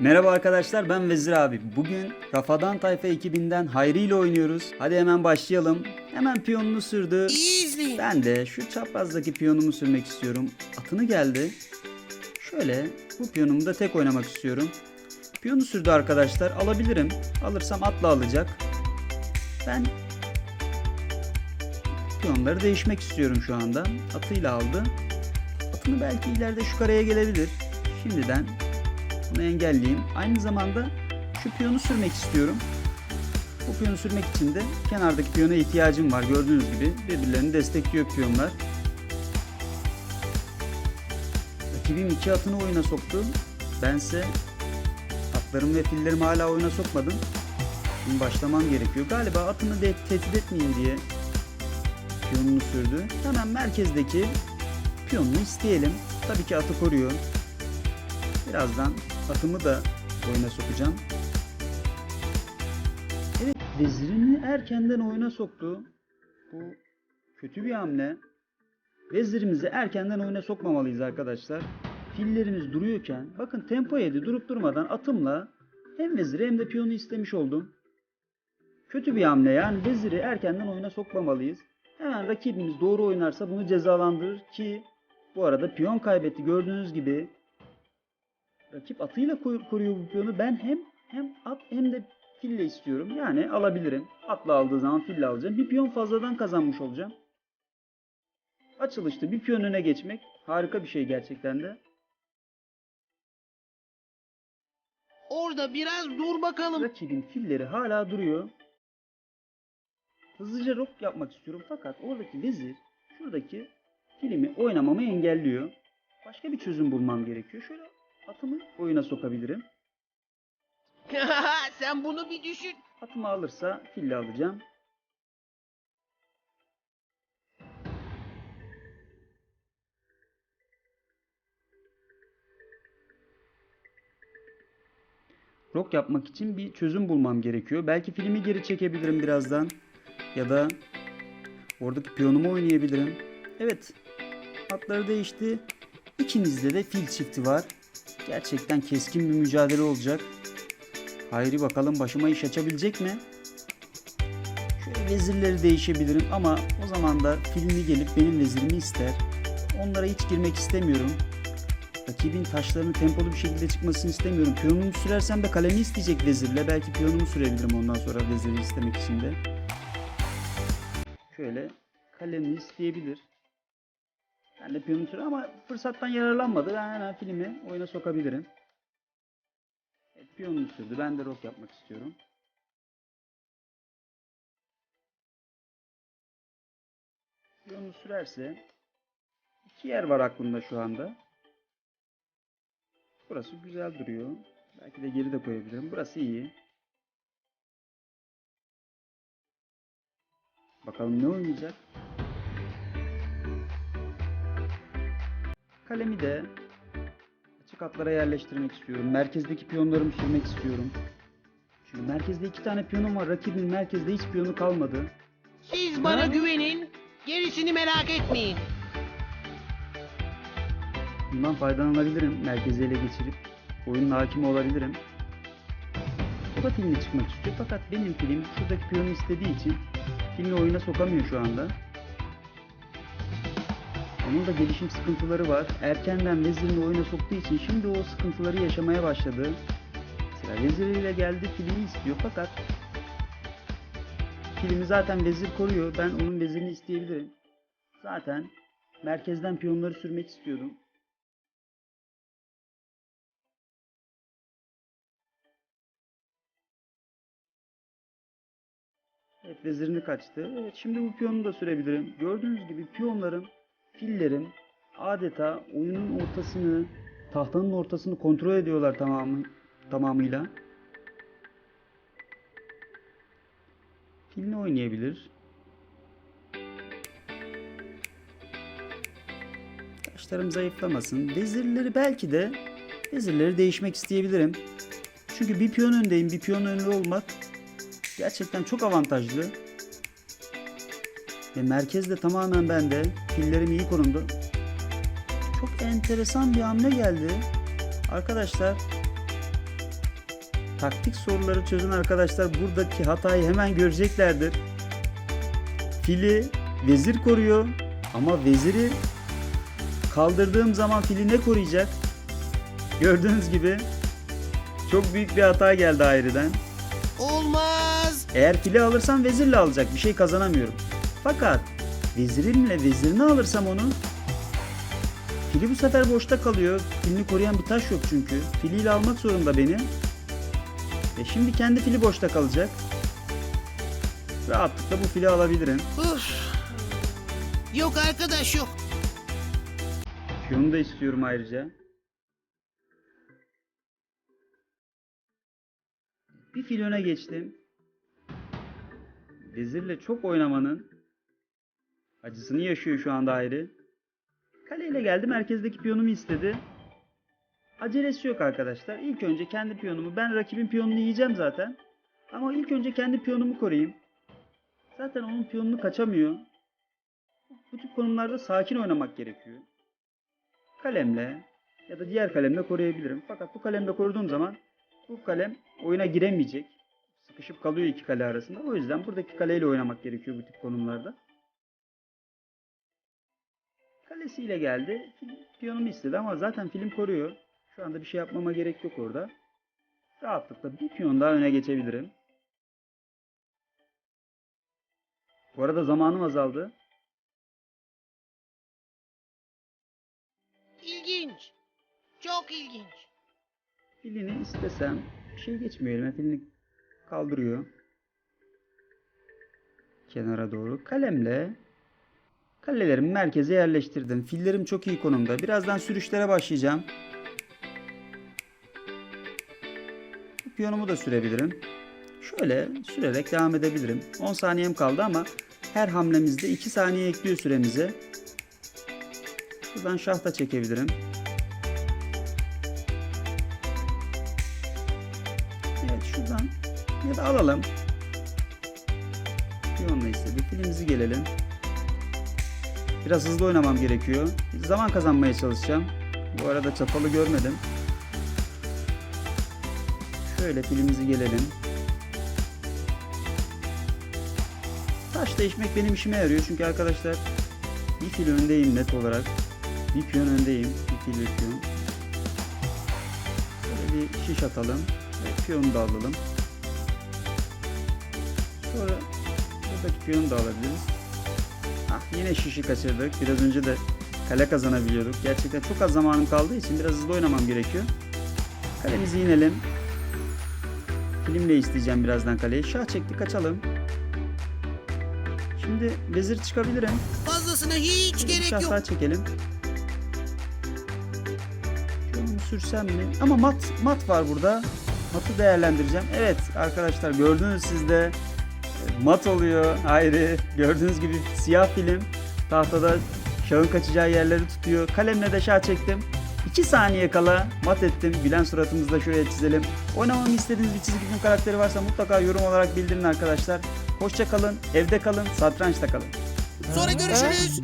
Merhaba arkadaşlar ben Vezir abi. Bugün Rafadan Tayfa ekibinden Hayri ile oynuyoruz. Hadi hemen başlayalım. Hemen piyonunu sürdü. İyi izleyin. Ben de şu çaprazdaki piyonumu sürmek istiyorum. Atını geldi. Şöyle bu piyonumu da tek oynamak istiyorum. Piyonu sürdü arkadaşlar. Alabilirim. Alırsam atla alacak. Ben piyonları değişmek istiyorum şu anda. Atıyla aldı. Atını belki ileride şu kareye gelebilir. Şimdiden bunu engelleyeyim. Aynı zamanda şu piyonu sürmek istiyorum. Bu piyonu sürmek için de kenardaki piyona ihtiyacım var. Gördüğünüz gibi birbirlerini destekliyor piyonlar. Rakibim iki atını oyuna soktu. Bense atlarım ve fillerimi hala oyuna sokmadım. Şimdi başlamam gerekiyor. Galiba atımı de tehdit etmeyeyim diye piyonunu sürdü. Hemen merkezdeki piyonunu isteyelim. Tabii ki atı koruyor. Birazdan atımı da oyuna sokacağım. Evet, vezirini erkenden oyuna soktu. Bu kötü bir hamle. Vezirimizi erkenden oyuna sokmamalıyız arkadaşlar. Fillerimiz duruyorken, bakın tempo yedi durup durmadan atımla hem veziri hem de piyonu istemiş oldum. Kötü bir hamle yani veziri erkenden oyuna sokmamalıyız. Hemen rakibimiz doğru oynarsa bunu cezalandırır ki bu arada piyon kaybetti gördüğünüz gibi. Rakip atıyla koruyor bu piyonu. Ben hem hem at hem de fille istiyorum. Yani alabilirim. Atla aldığı zaman fille alacağım. Bir piyon fazladan kazanmış olacağım. Açılışta bir piyon öne geçmek harika bir şey gerçekten de. Orada biraz dur bakalım. Rakibin filleri hala duruyor. Hızlıca rok yapmak istiyorum fakat oradaki vezir şuradaki filmi oynamamı engelliyor. Başka bir çözüm bulmam gerekiyor. Şöyle atımı oyuna sokabilirim. Sen bunu bir düşün. Atımı alırsa fille alacağım. Rok yapmak için bir çözüm bulmam gerekiyor. Belki filmi geri çekebilirim birazdan. Ya da oradaki piyonumu oynayabilirim. Evet. Atları değişti. İkimizde de fil çifti var. Gerçekten keskin bir mücadele olacak. Hayri bakalım başıma iş açabilecek mi? Şöyle vezirleri değişebilirim ama o zaman da filmi gelip benim vezirimi ister. Onlara hiç girmek istemiyorum. Rakibin taşlarını tempolu bir şekilde çıkmasını istemiyorum. Piyonumu sürersem de kalemi isteyecek vezirle. Belki piyonumu sürebilirim ondan sonra veziri istemek için de. Şöyle kalemi isteyebilir. Ben de sürer ama fırsattan yararlanmadı. Ben hemen filmi oyuna sokabilirim. Evet, piyonunu sürdü. Ben de rok yapmak istiyorum. Piyonunu sürerse iki yer var aklımda şu anda. Burası güzel duruyor. Belki de geri de koyabilirim. Burası iyi. Bakalım ne oynayacak? Kalemi de açık hatlara yerleştirmek istiyorum. Merkezdeki piyonlarımı sürmek istiyorum. Çünkü merkezde iki tane piyonum var. Rakibin merkezde hiç piyonu kalmadı. Siz bana Ha? güvenin. Gerisini merak etmeyin. Bundan faydalanabilirim. Merkezi ele geçirip oyunun hakimi olabilirim. O da filmle çıkmak istiyor fakat benim film şuradaki piyonu istediği için filmi oyuna sokamıyor şu anda. Onun da gelişim sıkıntıları var. Erkenden vezirini oyuna soktuğu için şimdi o sıkıntıları yaşamaya başladı. Mesela veziriyle geldi filmi istiyor fakat filmi zaten vezir koruyor. Ben onun vezirini isteyebilirim. Zaten merkezden piyonları sürmek istiyordum. Evet vezirini kaçtı. Evet şimdi bu piyonu da sürebilirim. Gördüğünüz gibi piyonlarım, fillerim adeta oyunun ortasını, tahtanın ortasını kontrol ediyorlar tamamı tamamıyla. Filini oynayabilir. Taşlarım zayıflamasın. Vezirleri belki de vezirleri değişmek isteyebilirim. Çünkü bir piyon öndeyim. Bir piyon önde olmak gerçekten çok avantajlı. Ve merkez de tamamen bende. Fillerim iyi konumda. Çok enteresan bir hamle geldi. Arkadaşlar taktik soruları çözen arkadaşlar buradaki hatayı hemen göreceklerdir. Fili vezir koruyor ama veziri kaldırdığım zaman fili ne koruyacak? Gördüğünüz gibi çok büyük bir hata geldi ayrıdan. Olmaz. Eğer fili alırsam vezirle alacak bir şey kazanamıyorum. Fakat vezirimle vezirini alırsam onu fili bu sefer boşta kalıyor. Filini koruyan bir taş yok çünkü. Filiyle almak zorunda beni. Ve şimdi kendi fili boşta kalacak. Rahatlıkla bu fili alabilirim. Uf. Yok arkadaş yok. Piyonu da istiyorum ayrıca. Bir fil öne geçtim. Vezirle çok oynamanın acısını yaşıyor şu anda ayrı. Kaleyle geldi merkezdeki piyonumu istedi. Acelesi yok arkadaşlar. İlk önce kendi piyonumu, ben rakibin piyonunu yiyeceğim zaten. Ama ilk önce kendi piyonumu koruyayım. Zaten onun piyonunu kaçamıyor. Bu tip konumlarda sakin oynamak gerekiyor kalemle ya da diğer kalemle koruyabilirim. Fakat bu kalemle koruduğum zaman bu kalem oyuna giremeyecek. Sıkışıp kalıyor iki kale arasında. O yüzden buradaki kaleyle oynamak gerekiyor bu tip konumlarda. Kalesiyle geldi. Piyonumu istedi ama zaten film koruyor. Şu anda bir şey yapmama gerek yok orada. Rahatlıkla bir piyon daha öne geçebilirim. Bu arada zamanım azaldı. İlginç. Çok ilginç. Filini istesem bir şey geçmiyor elime. Filini kaldırıyor. Kenara doğru. Kalemle kalelerimi merkeze yerleştirdim. Fillerim çok iyi konumda. Birazdan sürüşlere başlayacağım. Piyonumu da sürebilirim. Şöyle sürerek devam edebilirim. 10 saniyem kaldı ama her hamlemizde 2 saniye ekliyor süremize. Şuradan şah da çekebilirim. Evet şuradan ya da alalım. Piyonla istedi. Filimizi gelelim. Biraz hızlı oynamam gerekiyor. Zaman kazanmaya çalışacağım. Bu arada çapalı görmedim. Şöyle filimizi gelelim. Taş değişmek benim işime yarıyor çünkü arkadaşlar bir fil öndeyim net olarak. Bir piyon öndeyim. Bir fil bir piyon. Böyle bir şiş atalım. Ve piyonu da alalım. Sonra buradaki piyonu da alabiliriz. Yine şişi kaçırdık. Biraz önce de kale kazanabiliyorduk. Gerçekten çok az zamanım kaldığı için biraz hızlı oynamam gerekiyor. Kalemizi inelim. Filmle isteyeceğim birazdan kaleyi. Şah çekti kaçalım. Şimdi vezir çıkabilirim. Fazlasına hiç bir gerek şah yok. daha çekelim. Şunu sürsem mi? Ama mat mat var burada. Matı değerlendireceğim. Evet arkadaşlar gördünüz siz de e, mat oluyor ayrı. Gördüğünüz gibi siyah film tahtada şahın kaçacağı yerleri tutuyor. Kalemle de şah çektim. 2 saniye kala mat ettim. Gülen suratımızda şöyle çizelim. Oynamamı istediğiniz bir çizgi film karakteri varsa mutlaka yorum olarak bildirin arkadaşlar. Hoşça kalın, evde kalın, satrançta kalın. Sonra görüşürüz.